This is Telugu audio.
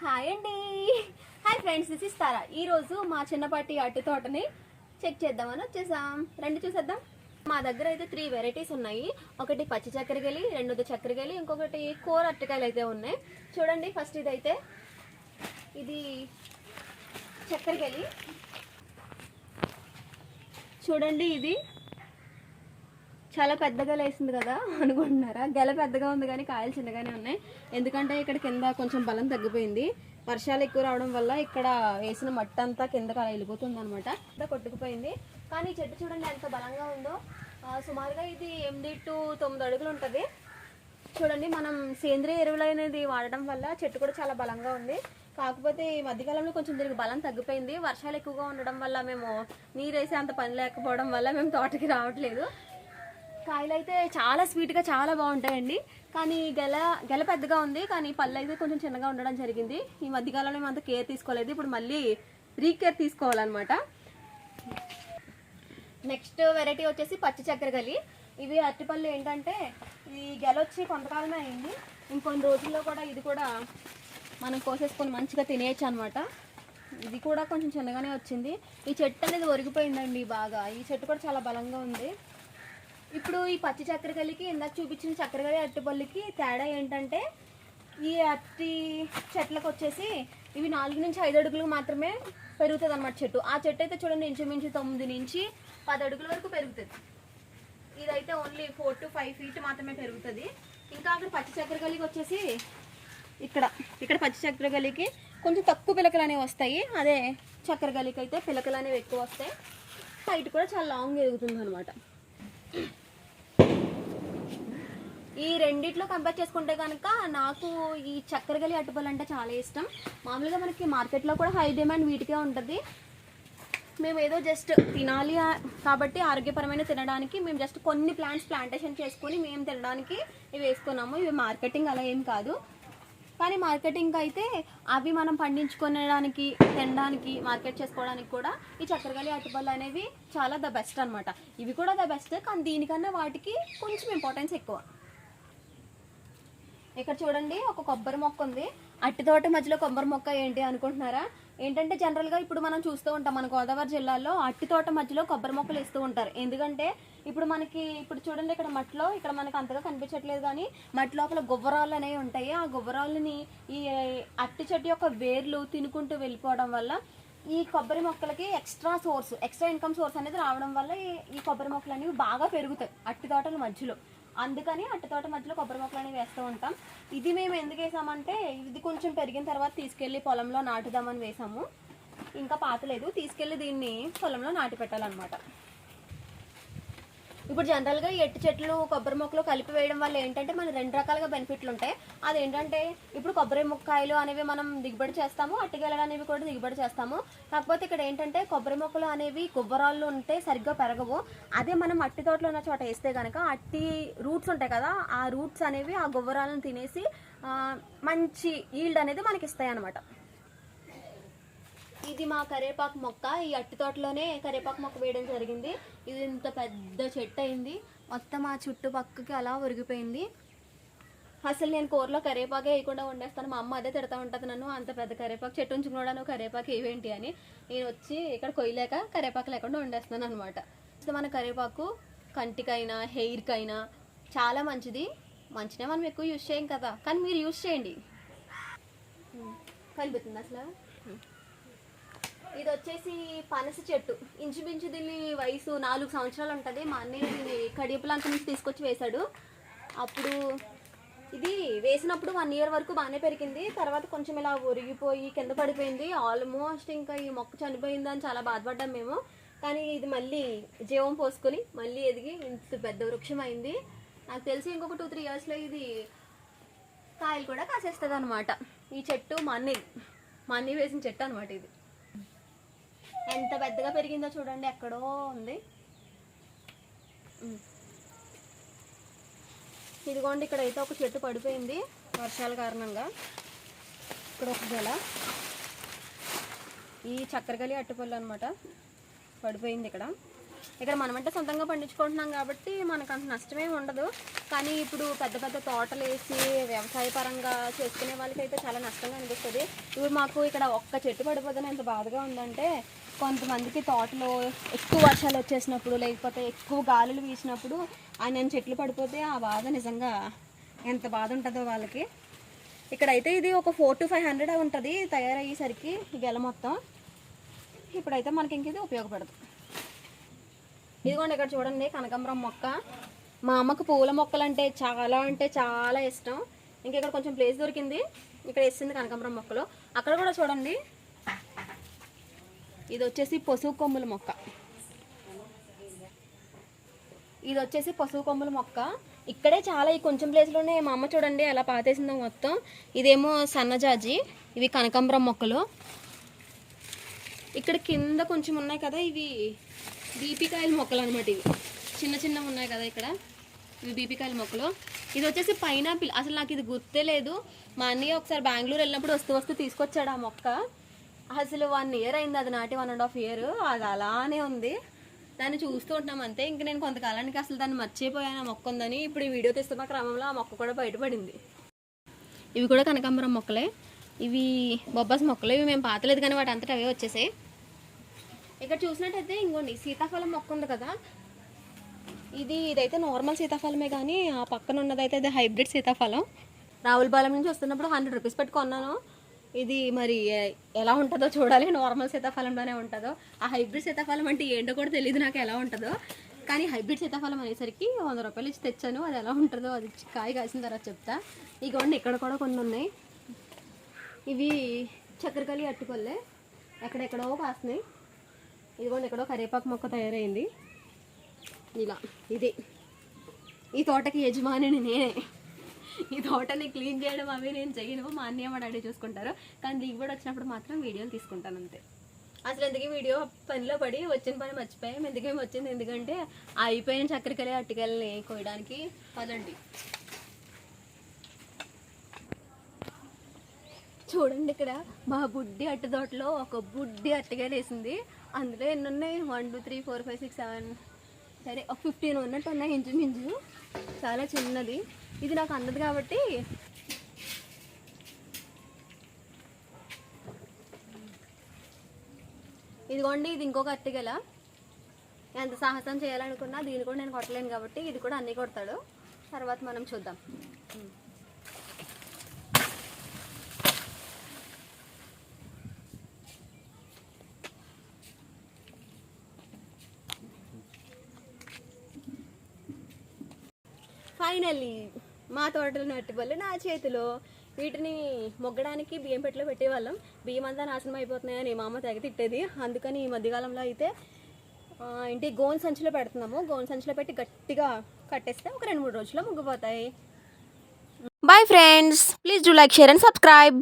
హాయ్ అండి. Hi friends this is Tara ఈరోజు మా చిన్నపాటి అట్టు తోటని చెక్ చేద్దామని వచ్చేసాం. రెండు చూసేద్దాం. మా దగ్గర అయితే త్రీ వెరైటీస్ ఉన్నాయి. ఒకటి పచ్చి చక్కెరగలి రెండోది చక్కెరగలి ఇంకొకటి కూర అట్టకాయలు అయితే ఉన్నాయి. చూడండి ఫస్ట్ ఇదైతే ఇది చక్కెరగలి. చూడండి ఇది చాలా పెద్దగా లేసింది కదా అనుకుంటున్నారా? గెల పెద్దగా ఉంది కానీ కాయలు చిన్నగానే ఉన్నాయి. ఎందుకంటే ఇక్కడ కింద కొంచెం బలం తగ్గిపోయింది. వర్షాలు ఎక్కువ రావడం వల్ల ఇక్కడ వేసిన మట్టి అంతా కిందకి అలా వెళ్ళిపోతుంది అనమాట కొట్టుకుపోయింది. కానీ ఈ చెట్టు చూడండి ఎంత బలంగా ఉందో. సుమారుగా ఇది ఎనిమిది టు తొమ్మిది అడుగులు ఉంటుంది. చూడండి మనం సేంద్రియ ఎరువులు అనేది వాడడం వల్ల చెట్టు కూడా చాలా బలంగా ఉంది. కాకపోతే ఈ మధ్యకాలంలో కొంచెం దీనికి బలం తగ్గిపోయింది. వర్షాలు ఎక్కువగా ఉండడం వల్ల మేము నీరు వేసే అంత పని లేకపోవడం వల్ల మేము తోటకి రావట్లేదు. కాయలు అయితే చాలా స్వీట్గా చాలా బాగుంటాయండి. కానీ గెల గెల పెద్దగా ఉంది. కానీ పళ్ళు అయితే కొంచెం చిన్నగా ఉండడం జరిగింది. ఈ మధ్యకాలంలో మేము అంత కేర్ తీసుకోలేదు. ఇప్పుడు మళ్ళీ రీకేర్ తీసుకోవాలన్నమాట. నెక్స్ట్ వెరైటీ వచ్చేసి పచ్చి చక్కెరగలి ఇవి అరటిపళ్ళు ఏంటంటే ఈ గెల వచ్చి కొంతకాలమే అయింది. ఇంకొన్ని రోజుల్లో కూడా ఇది కూడా మనం కోసేసుకొని మంచిగా తినేయచ్చు అనమాట ఇది కూడా కొంచెం చిన్నగానే వచ్చింది. ఈ చెట్టు అనేది ఒరిగిపోయిందండి బాగా. ఈ చెట్టు కూడా చాలా బలంగా ఉంది. ఇప్పుడు ఈ పచ్చి చక్కెరగలికి ఇందాక చూపించిన చక్కెరగలి అరటిపల్లికి తేడా ఏంటంటే ఈ అరటి చెట్లకు వచ్చేసి ఇవి నాలుగు నుంచి ఐదు అడుగులు మాత్రమే పెరుగుతుంది అనమాట చెట్టు. ఆ చెట్టు అయితే చూడండి ఇంచుమించు తొమ్మిది నుంచి పది అడుగుల వరకు పెరుగుతుంది. ఇదైతే only four to five feet మాత్రమే పెరుగుతుంది. ఇంకా అక్కడ పచ్చి చక్కెరగలికి వచ్చేసి ఇక్కడ ఇక్కడ పచ్చి చక్కెరగలికి కొంచెం తక్కువ పిలకలు అనేవి వస్తాయి. అదే చక్కెరగలికి అయితే పిలకలు అనేవి ఎక్కువ వస్తాయి. హైట్ కూడా చాలా లాంగ్ ఎదుగుతుంది అనమాట ఈ రెండిట్లో కంపేర్ చేసుకుంటే కనుక నాకు ఈ చక్కెరగలి అటుపలు అంటే చాలా ఇష్టం. మామూలుగా మనకి మార్కెట్లో కూడా హై డిమాండ్ వీటికే ఉంటుంది. మేము ఏదో జస్ట్ తినాలి కాబట్టి ఆరోగ్యపరమైన తినడానికి మేము జస్ట్ కొన్ని ప్లాంట్స్ ప్లాంటేషన్ చేసుకొని మేము తినడానికి ఇవి వేసుకున్నాము. ఇవి మార్కెటింగ్ అలా ఏం కాదు. కానీ మార్కెటింగ్ అయితే అవి మనం పండించుకోవడానికి తినడానికి మార్కెట్ చేసుకోవడానికి కూడా ఈ చక్కెరగాలి అటుపళ్ళు అనేవి చాలా ద బెస్ట్ అన్నమాట. ఇవి కూడా ద బెస్ట్ కానీ దీనికన్నా వాటికి కొంచెం ఇంపార్టెన్స్ ఎక్కువ. ఇక్కడ చూడండి ఒక కొబ్బరి మొక్క ఉంది. అట్టి తోట మధ్యలో కొబ్బరి మొక్క ఏంటి అనుకుంటున్నారా? ఏంటంటే జనరల్గా ఇప్పుడు మనం చూస్తూ ఉంటాం మన గోదావరి జిల్లాలో అట్టి తోట మధ్యలో కొబ్బరి మొక్కలు ఇస్తూ ఉంటారు. ఎందుకంటే ఇప్పుడు మనకి ఇప్పుడు చూడండి ఇక్కడ మట్టిలో ఇక్కడ మనకి అంతగా కనిపించట్లేదు కానీ మట్టి లోపల గువ్వరాళ్ళు అనేవి ఉంటాయి. ఆ గువ్వరాళ్ళని ఈ అట్టి చెట్టు యొక్క వేర్లు తినుకుంటూ వెళ్ళిపోవడం వల్ల ఈ కొబ్బరి మొక్కలకి extra source extra income source అనేది రావడం వల్ల ఈ కొబ్బరి మొక్కలు అనేవి బాగా పెరుగుతాయి అట్టి తోటల మధ్యలో. అందుకని అట్టి తోట మధ్యలో కొబ్బరి మొక్కలు అనేవి వేస్తూ ఉంటాం. ఇది మేము ఎందుకు వేసామంటే ఇది కొంచెం పెరిగిన తర్వాత తీసుకెళ్ళి పొలంలో నాటుదామని వేసాము. ఇంకా పాతలేదు. తీసుకెళ్ళి దీన్ని పొలంలో నాటి పెట్టాలన్నమాట ఇప్పుడు జనరల్గా ఎట్టి చెట్లు కొబ్బరి మొక్కలు కలిపి వేయడం వల్ల ఏంటంటే మన రెండు రకాలుగా బెనిఫిట్లు ఉంటాయి. అదేంటంటే ఇప్పుడు కొబ్బరి ముక్కాయలు అనేవి మనం దిగుబడి చేస్తాము అట్టిగెలలు అనేవి కూడా దిగుబడి చేస్తాము. కాకపోతే ఇక్కడ ఏంటంటే కొబ్బరి మొక్కలు అనేవి కొబ్బరాళ్ళు ఉంటే సరిగ్గా పెరగవు. అదే మనం అట్టి తోటలో ఉన్న చోట వేస్తే కనుక అట్టి రూట్స్ ఉంటాయి కదా ఆ రూట్స్ అనేవి ఆ గొబ్బరాలను తినేసి మంచి ఈల్డ్ అనేది మనకి ఇస్తాయి అన్నమాట ఇది మా కరివేపాకు మొక్క. ఈ అట్టి తోటలోనే కరివేపాకు మొక్క వేయడం జరిగింది. ఇది ఇంత పెద్ద చెట్టు అయింది. మొత్తం ఆ చుట్టుపక్కకి అలా ఒరిగిపోయింది. అసలు నేను కూరలో కరేపాకే వేయకుండా వండేస్తాను. మా అమ్మ అదే తిడతా ఉంటుంది నన్ను అంత పెద్ద కరేపాకు చెట్టు ఉంచుకున్నా నువ్వు ఏవేంటి అని. నేను వచ్చి ఇక్కడ కొయ్యలేక కరేపాకు లేకుండా వండేస్తున్నాను అనమాట మన కరివేపాకు కంటికైనా హెయిర్కైనా చాలా మంచిది. మంచినే మనం ఎక్కువ యూజ్ చేయం కదా. కానీ మీరు యూజ్ చేయండి. ఉమ్. కనిపిస్తుంది అసలు. ఇది వచ్చేసి పనస చెట్టు. ఇంచుమించు దీని వయసు నాలుగు సంవత్సరాలు ఉంటుంది. మా అన్నయ్య దీన్ని కడియపులంక నుంచి తీసుకొచ్చి వేశాడు. అప్పుడు ఇది వేసినప్పుడు వన్ ఇయర్ వరకు బాగానే పెరిగింది. తర్వాత కొంచెం ఇలా ఒరిగిపోయి కింద పడిపోయింది. ఆల్మోస్ట్ ఇంకా ఈ మొక్క చనిపోయింది అని చాలా బాధపడ్డాం మేము. కానీ ఇది మళ్ళీ జీవం పోసుకొని మళ్ళీ ఎదిగి ఇంత పెద్ద వృక్షం అయింది. నాకు తెలిసి ఇంకొక టూ త్రీ ఇయర్స్లో ఇది కాయలు కూడా కాసేస్తుంది అనమాట ఈ చెట్టు మా మన్నీ మా వేసిన చెట్టు అనమాట ఇది. ఎంత పెద్దగా పెరిగిందో చూడండి ఎక్కడో ఉంది. ఇదిగోండి ఇక్కడ అయితే ఒక చెట్టు పడిపోయింది వర్షాల కారణంగా. ఇక్కడ ఒక గెల ఈ చక్కెరగలి అట్టుపల్లి అనమాట పడిపోయింది ఇక్కడ. ఇక్కడ మనమంటే సొంతంగా పండించుకుంటున్నాం కాబట్టి మనకు అంత నష్టమే ఉండదు. కానీ ఇప్పుడు పెద్ద పెద్ద తోటలు వేసి వ్యవసాయ పరంగా చేసుకునే వాళ్ళకైతే చాలా నష్టంగా అనిపిస్తుంది. ఇప్పుడు మాకు ఇక్కడ ఒక్క చెట్టు పడిపోతుంది ఎంత బాధగా ఉందంటే కొంతమందికి తోటలో ఎక్కువ వర్షాలు వచ్చేసినప్పుడు లేకపోతే ఎక్కువ గాలులు వీసినప్పుడు ఆయన చెట్లు పడిపోతే ఆ బాధ నిజంగా ఎంత బాధ ఉంటుందో వాళ్ళకి. ఇక్కడైతే ఇది ఒక ఫోర్ టు ఫైవ్ హండ్రెడ్ ఉంటుంది తయారయ్యేసరికి గెల మొత్తం. ఇప్పుడైతే మనకి ఇంక ఇది ఉపయోగపడదు. ఇదిగోండి ఇక్కడ చూడండి కనకాంబరం మొక్క. మా అమ్మకు పూల మొక్కలు అంటే చాలా అంటే చాలా ఇష్టం. ఇంకా ఇక్కడ కొంచెం ప్లేస్ దొరికింది. ఇక్కడ వేసింది కనకాంబరం మొక్కలు. అక్కడ కూడా చూడండి. ఇది వచ్చేసి పశువు కొమ్ముల మొక్క. ఇది వచ్చేసి పశువు కొమ్ముల మొక్క. ఇక్కడే చాలా ఈ కొంచెం ప్లేస్లోనే మా అమ్మ చూడండి ఎలా పాతేసిందో మొత్తం. ఇదేమో సన్నజాజి ఇవి కనకాంబరం మొక్కలు. ఇక్కడ కింద కొంచెం ఉన్నాయి కదా ఇవి బీపీకాయల మొక్కలు అనమాట ఇవి. చిన్న చిన్నవి ఉన్నాయి కదా ఇక్కడ ఇవి బీపీకాయల మొక్కలు. ఇది వచ్చేసి పైనాపిల్. అసలు నాకు ఇది గుర్తే లేదు. మా అన్నయ్య ఒకసారి బెంగళూరు వెళ్ళినప్పుడు వస్తూ వస్తూ తీసుకొచ్చాడు ఆ మొక్క. అసలు వన్ ఇయర్ అయింది అది నాటి వన్ అండ్ హాఫ్ ఇయర్ అది అలానే ఉంది. దాన్ని చూస్తూ ఉంటున్నాం అంతే. ఇంక నేను కొంతకాలానికి అసలు దాన్ని మర్చిపోయాను ఆ మొక్క ఉందని. ఇప్పుడు ఈ వీడియో తీస్తున్న క్రమంలో ఆ మొక్క కూడా బయటపడింది. ఇవి కూడా కనకాంబరం మొక్కలే. ఇవి బొబ్బాస్ మొక్కలు. ఇవి మేము పాతలేదు కానీ వాటి అంతటా అవే వచ్చేసాయి. ఇక్కడ చూసినట్టయితే ఇంకోండి సీతాఫలం మొక్క ఉంది కదా. ఇది ఇదైతే నార్మల్ సీతాఫలమే కానీ ఆ పక్కన ఉన్నదైతే ఇది హైబ్రిడ్ సీతాఫలం. రావులపాలెం నుంచి వస్తున్నప్పుడు హండ్రెడ్ రూపీస్ పెట్టుకున్నాను ఇది మరి ఎలా ఉంటుందో చూడాలి. నార్మల్ సీతాఫలంలోనే ఉంటుందో. ఆ హైబ్రిడ్ సీతాఫలం అంటే ఏంటో కూడా తెలియదు నాకు ఎలా ఉంటుందో. కానీ హైబ్రిడ్ సీతాఫలం అనేసరికి వంద రూపాయలు ఇచ్చి తెచ్చాను. అది ఎలా ఉంటుందో అది కాయ కాసిన తర్వాత చెప్తా. ఇగోండి ఇక్కడ కూడా కొన్ని ఉన్నాయి. ఇవి చక్కెరకలి అట్టుకొల్లే ఎక్కడెక్కడో కాస్తున్నాయి. ఇదిగోండి ఎక్కడో కరివేపాకు మొక్క తయారైంది. ఇలా ఇది. ఈ తోటకి యజమానిని నేనే. ఈ తోటని క్లీన్ చేయడం అవి నేను చేయను మా అన్నయ్య మా డాడీ చూసుకుంటారు. కానీ దిగుబడి వచ్చినప్పుడు మాత్రం వీడియోలు తీసుకుంటాను అంతే. అసలు ఎందుకు వీడియో పనిలో పడి వచ్చిన పని మర్చిపోయాం? ఎందుకే వచ్చింది? ఎందుకంటే అయిపోయిన చక్కెరకలి అట్టుకెళ్ళని కోయడానికి పదండి. చూడండి ఇక్కడ మా బుడ్డి అట్టు తోటలో ఒక బుడ్డి అట్టగా వేసింది. అందులో ఎన్ని ఉన్నాయి one two three four five six seven సరే ఒక ఫిఫ్టీన్ ఉన్నట్టు ఉన్నాయి ఇంచుమించు. చాలా చిన్నది. ఇది నాకు అందదు కాబట్టి ఇదిగోండి ఇది ఇంకొక అట్టిగల. ఎంత సాహసం చేయాలనుకున్నా దీన్ని కూడా నేను కొట్టలేను కాబట్టి ఇది కూడా అన్నీ కొడతాడు. తర్వాత మనం చూద్దాం. ఫైనల్లీ మా తోటలో నట్టుబళ్ళు నా చేతిలో. వీటిని మొగ్గడానికి బియ్యం పెట్టిలో పెట్టేవాళ్ళం. బియ్యం అంతా నాశనం అయిపోతున్నాయని మా అమ్మ తెగ తిట్టేది. అందుకని ఈ మధ్యకాలంలో అయితే ఏంటి గోన్ సంచిలో పెడుతున్నాము. గోన్ సంచిలో పెట్టి గట్టిగా కట్టేస్తే ఒక రెండు మూడు రోజుల్లో ముగ్గిపోతాయి. Bye friends please do like share and subscribe